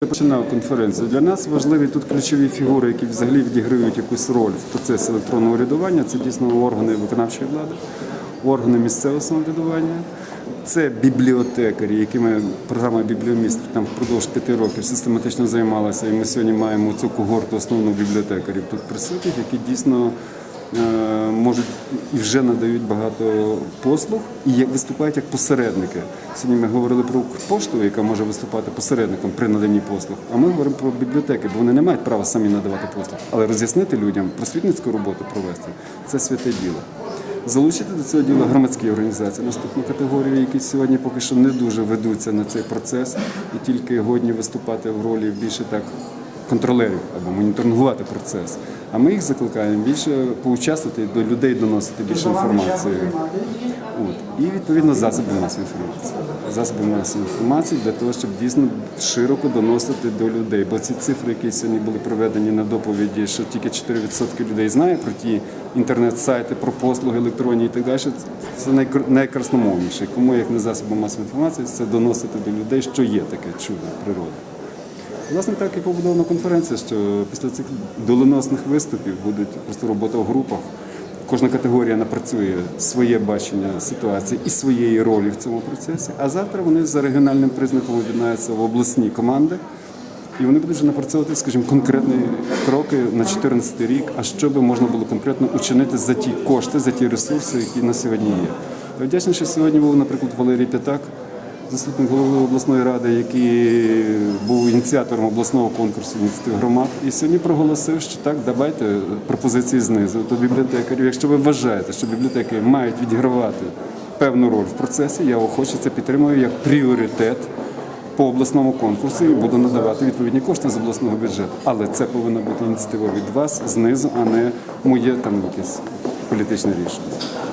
Починав конференцію. Для нас важливі тут ключові фігури, які взагалі відіграють якусь роль в процесі електронного урядування. Це дійсно органи виконавчої влади, органи місцевого самоврядування. Це бібліотекарі, якими програма бібліомістр там впродовж п'яти років систематично займалася. І ми сьогодні маємо цю когорту основну бібліотекарів тут присутніх, які дійсно можуть і вже надають багато послуг і виступають як посередники. Сьогодні ми говорили про пошту, яка може виступати посередником при наданні послуг. А ми говоримо про бібліотеки, бо вони не мають права самі надавати послуг. Але роз'яснити людям просвітницьку роботу провести це святе діло. Залучити до цього діла громадські організації, наступну категорію, які сьогодні поки що не дуже ведуться на цей процес і тільки годні виступати в ролі більше так контролерів або моніторингувати процес. А ми їх закликаємо більше поучаствувати до людей доносити більше інформації. От. І відповідно засоби масової інформації. Засоби масової інформації для того, щоб дійсно широко доносити до людей. Бо ці цифри, які сьогодні були проведені на доповіді, що тільки 4% людей знає про ті інтернет-сайти, про послуги електронні і так далі, це найкр- найкрасномовніше. Кому як не засоби масової інформації, це доносити до людей, що є таке чудо природи. Власне, так і побудована конференція, що після цих доленосних виступів буде просто робота в групах. Кожна категорія напрацює своє бачення ситуації і своєї ролі в цьому процесі. А завтра вони за регіональним признаком об'єднаються в обласні команди. І вони будуть вже напрацьовувати, скажімо, конкретні кроки на 2014 рік, а що би можна було конкретно учинити за ті кошти, за ті ресурси, які на сьогодні є. Я вдячний, що сьогодні був, наприклад, Валерій П'ятак, заступник голови обласної ради, який був ініціатором обласного конкурсу ініціатив громад, і сьогодні проголосив, що так, давайте пропозиції знизу до бібліотекарів. Якщо ви вважаєте, що бібліотеки мають відігравати певну роль в процесі, я охоче це підтримую як пріоритет по обласному конкурсу і буду надавати відповідні кошти з обласного бюджету. Але це повинна бути ініціатива від вас знизу, а не моє там якесь політичне рішення.